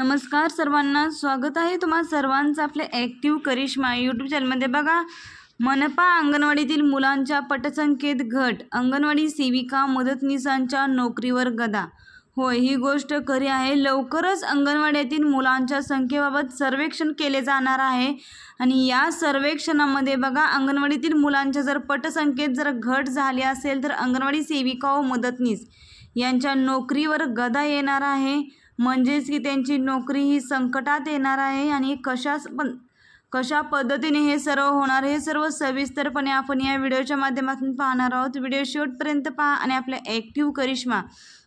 नमस्कार सर्वांना स्वागत आहे तुम्हा सर्वांचं आपले ॲक्टिव्ह करिश्मा यूट्यूब चॅनलमध्ये बघा मनपा अंगणवाडीतील मुलांच्या पटसंख्येत घट. अंगणवाडी सेविका मदतनीसांच्या नोकरीवर गदा. होय ही गोष्ट खरी आहे. लवकरच अंगणवाड्यातील मुलांच्या संख्येबाबत सर्वेक्षण केले जाणार आहे. आणि या सर्वेक्षणामध्ये बघा अंगणवाडीतील मुलांच्या जर पटसंख्येत जर घट झाली असेल तर अंगणवाडी सेविका व मदतनीस यांच्या नोकरीवर गदा येणार आहे. म्हणजेच की त्यांची नोकरी ही संकटात येणार आहे आणि कशा पण कशा पद्धतीने हे सर्व होणार हे सर्व सविस्तरपणे आपण या व्हिडिओच्या माध्यमातून पाहणार आहोत. व्हिडिओ शेवटपर्यंत पहा आणि आपल्या ॲक्टिव्ह करिश्मा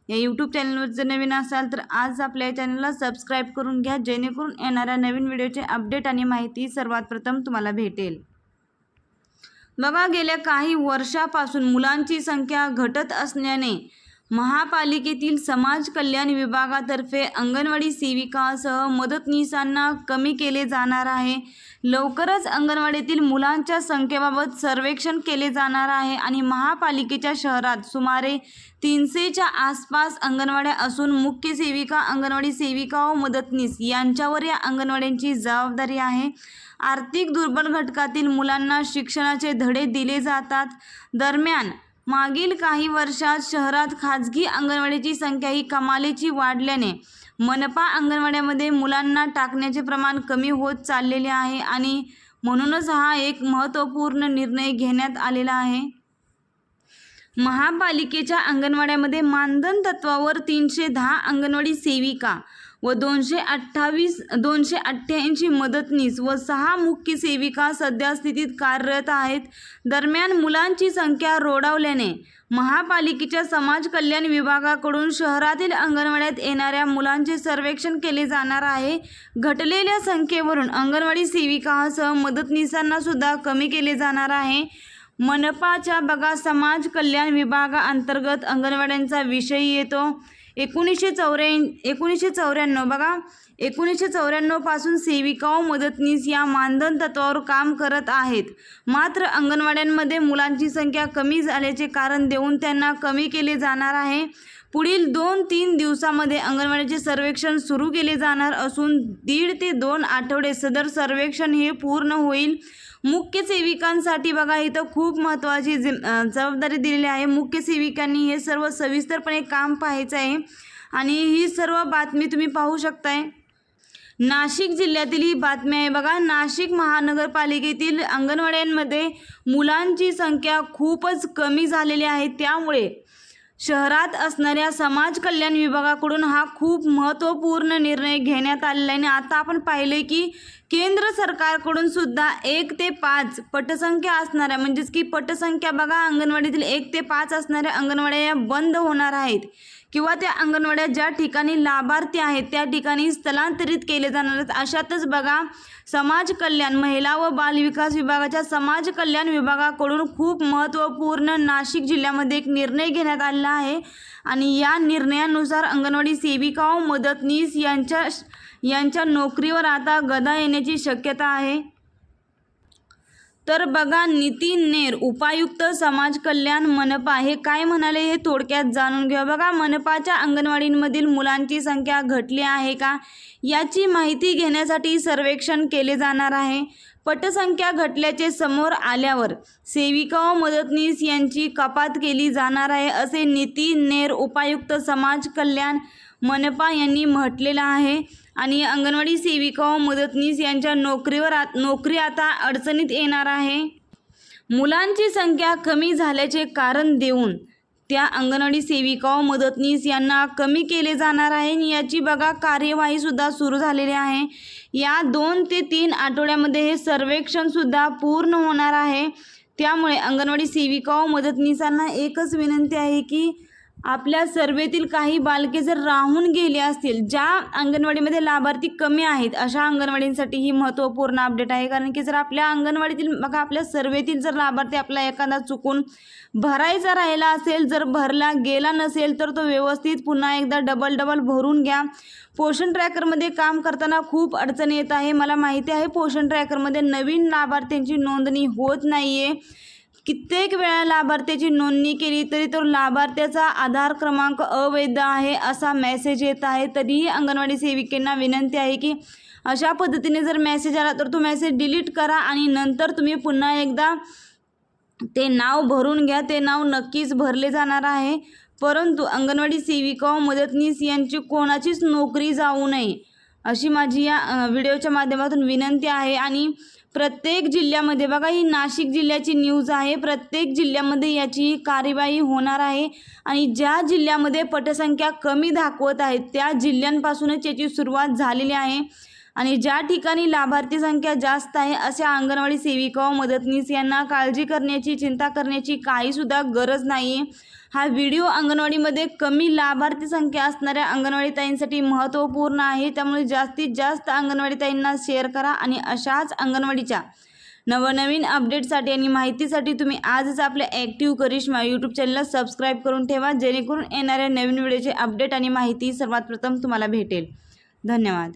या यूट्यूब चॅनलवर जर नवीन असाल तर आज आपल्या या चॅनलला सबस्क्राईब करून घ्या जेणेकरून येणाऱ्या नवीन व्हिडिओचे अपडेट आणि माहिती सर्वात प्रथम तुम्हाला भेटेल. बघा गेल्या काही वर्षापासून मुलांची संख्या घटत असल्याने महापालिकेतील समाज कल्याण विभागातर्फे अंगणवाडी सेविकासह मदतनीसांना कमी केले जाणार आहे. लवकरच अंगणवाडीतील मुलांच्या संख्येबाबत सर्वेक्षण केले जाणार आहे आणि महापालिकेच्या शहरात सुमारे तीनशेच्या आसपास अंगणवाड्या असून मुख्य सेविका अंगणवाडी सेविका व मदतनीस यांच्यावर या अंगणवाड्यांची जबाबदारी आहे. आर्थिक दुर्बल घटकातील मुलांना शिक्षणाचे धडे दिले जातात. दरम्यान मागील काही वर्षात शहरात खाजगी अंगणवाडीची संख्या ही कमालीची वाढल्याने मनपा अंगणवाड्यामध्ये मुलांना टाकण्याचे प्रमाण कमी होत चाललेले आहे आणि म्हणूनच हा एक महत्त्वपूर्ण निर्णय घेण्यात आलेला आहे. महापालिकेच्या अंगणवाड्यामध्ये मानधन तत्वावर तीनशे दहा अंगणवाडी सेविका व दोनशे अठ्ठावीस दोनशे अठ्ठ्याऐंशी मदतनीस व सहा मुख्य सेविका सध्या स्थितीत कार्यरत आहेत. दरम्यान मुलांची संख्या रोडावल्याने महापालिकेच्या समाज कल्याण विभागाकडून शहरातील अंगणवाड्यात येणाऱ्या मुलांचे सर्वेक्षण केले जाणार आहे. घटलेल्या संख्येवरून अंगणवाडी सेविकासह मदतनीसांना सुद्धा कमी केले जाणार आहे. मनपाच्या बघा समाज कल्याण विभागाअंतर्गत अंगणवाड्यांचा विषय येतो. एकोणीसशे चौऱ्याऐं एकोणीसशे चौऱ्याण्णव बघा. एकोणीसशे चौऱ्याण्णवपासून सेविका व मदतनीस या मानधन तत्वावर काम करत आहेत. मात्र अंगणवाड्यांमध्ये मुलांची संख्या कमी झाल्याचे कारण देऊन त्यांना कमी केले जाणार आहे. पुढील दोन तीन दिवसामध्ये अंगणवाडीचे सर्वेक्षण सुरू केले जाणार असून दीड ते दोन आठवडे सदर सर्वेक्षण हे पूर्ण होईल. मुख्य सेविकांसाठी बघा इथं खूप महत्त्वाची जि जबाबदारी दिलेली आहे. मुख्य सेविकांनी हे सर्व सविस्तरपणे काम पाहायचं आहे. आणि ही सर्व बातमी तुम्ही पाहू शकताय. नाशिक जिल्ह्यातील ही बातमी आहे बघा नाशिक महानगरपालिकेतील अंगणवाड्यांमध्ये मुलांची संख्या खूपच कमी झालेली आहे. त्यामुळे शहरात असणाऱ्या समाज कल्याण विभागाकडून हा खूप महत्त्वपूर्ण निर्णय घेण्यात आलेला आहे. आणि आता आपण पाहिले की केंद्र सरकारकडून सुद्धा एक ते पाच पटसंख्या असणाऱ्या म्हणजेच की पटसंख्या बघा अंगणवाडीतील एक ते पाच असणाऱ्या अंगणवाड्या या बंद होणार आहेत. किंवा त्या अंगणवाड्या ज्या ठिकाणी लाभार्थी आहेत त्या ठिकाणी स्थलांतरित केले जाणार आहेत. अशातच बघा समाज कल्याण महिला व बालविकास विभागाच्या समाज कल्याण विभागाकडून खूप महत्त्वपूर्ण नाशिक जिल्ह्यामध्ये एक निर्णय घेण्यात आलेला आहे. आणि या निर्णयानुसार अंगणवाडी सेविका व मदतनीस यांच्या यांच्या नोकरीवर आता गदा येण्याची शक्यता आहे. तर बघा नितीन नेर उपायुक्त समाज कल्याण मनपा हे काय म्हणाले हे थोडक्यात जाणून घ्या बघा मनपाच्या अंगणवाडींमधील मुलांची संख्या घटली आहे का? याची माहिती घेण्यासाठी सर्वेक्षण केले जाणार आहे. पटसंख्या घटल्याचे समोर आल्यावर सेविका व मदतनीस यांची कपात केली जाणार आहे असे नितीन नेर उपायुक्त समाज कल्याण मनपा यांनी म्हटलेलं आहे. आणि अंगणवाडी सेविका व मदतनीस यांच्या नोकरीवर आ नोकरी आता अडचणीत येणार आहे. मुलांची संख्या कमी झाल्याचे कारण देऊन त्या अंगणवाडी सेविका व मदतनीस यांना कमी केले जाणार आहे आणि याची बघा कार्यवाहीसुद्धा सुरू झालेली आहे. या दोन ते तीन आठवड्यामध्ये हे सर्वेक्षणसुद्धा पूर्ण होणार आहे. त्यामुळे अंगणवाडी सेविका व मदतनीसांना एकच विनंती आहे की आपल्या सर्वेतील काही बालके जर राहून गेले असतील ज्या अंगणवाडीमध्ये लाभार्थी कमी आहेत अशा अंगणवाडींसाठी ही महत्त्वपूर्ण अपडेट आहे. कारण की जर आपल्या अंगणवाडीतील बघा आपल्या सर्वेतील जर लाभार्थी आपला एखादा चुकून भरायचा राहिला असेल जर भरला गेला नसेल तर तो व्यवस्थित पुन्हा एकदा डबल डबल भरून घ्या. पोषण ट्रॅकरमध्ये काम करताना खूप अडचण येत आहे. मला माहिती आहे पोषण ट्रॅकरमध्ये नवीन लाभार्थ्यांची नोंदणी होत नाही आहे कित्येक वेळा लाभार्थ्याची नोंदणी केली तरी तो लाभार्थ्याचा आधार क्रमांक अवैध आहे असा मेसेज येत आहे. तरीही अंगणवाडी सेविकेंना विनंती आहे की अशा पद्धतीने जर मेसेज आला तर तो मेसेज डिलीट करा आणि नंतर तुम्ही पुन्हा एकदा ते नाव भरून घ्या. ते नाव नक्कीच भरले जाणार आहे. परंतु अंगणवाडी सेविका व मदतनीस यांची कोणाचीच नोकरी जाऊ नये अशी माझी या व्हिडिओच्या माध्यमातून विनंती आहे. आणि प्रत्येक जिल्ह्यामध्ये बघा ही नाशिक जिल्ह्याची न्यूज आहे. प्रत्येक जिल्ह्यामध्ये याची कार्यवाही होणार आहे. आणि ज्या जिल्ह्यामध्ये पटसंख्या कमी दाखवत आहेत त्या जिल्ह्यांपासूनच याची सुरुवात झालेली आहे. आणि ज्या ठिकाणी लाभार्थी संख्या जास्त आहे अशा अंगणवाडी सेविका व मदतनीस यांना काळजी करण्याची चिंता करण्याची काहीसुद्धा गरज नाही आहे हा व्हिडिओ अंगणवाडीमध्ये कमी लाभार्थी संख्या असणाऱ्या अंगणवाडी ताईंसाठी महत्त्वपूर्ण आहे. त्यामुळे जास्तीत जास्त अंगणवाडी ताईंना शेअर करा आणि अशाच अंगणवाडीच्या नवनवीन अपडेटसाठी आणि माहितीसाठी तुम्ही आजच आपल्या ॲक्टिव्ह करिश्मा यूट्यूब चॅनलला सबस्क्राईब करून ठेवा जेणेकरून येणाऱ्या नवीन व्हिडिओचे अपडेट आणि माहिती सर्वात प्रथम तुम्हाला भेटेल. धन्यवाद.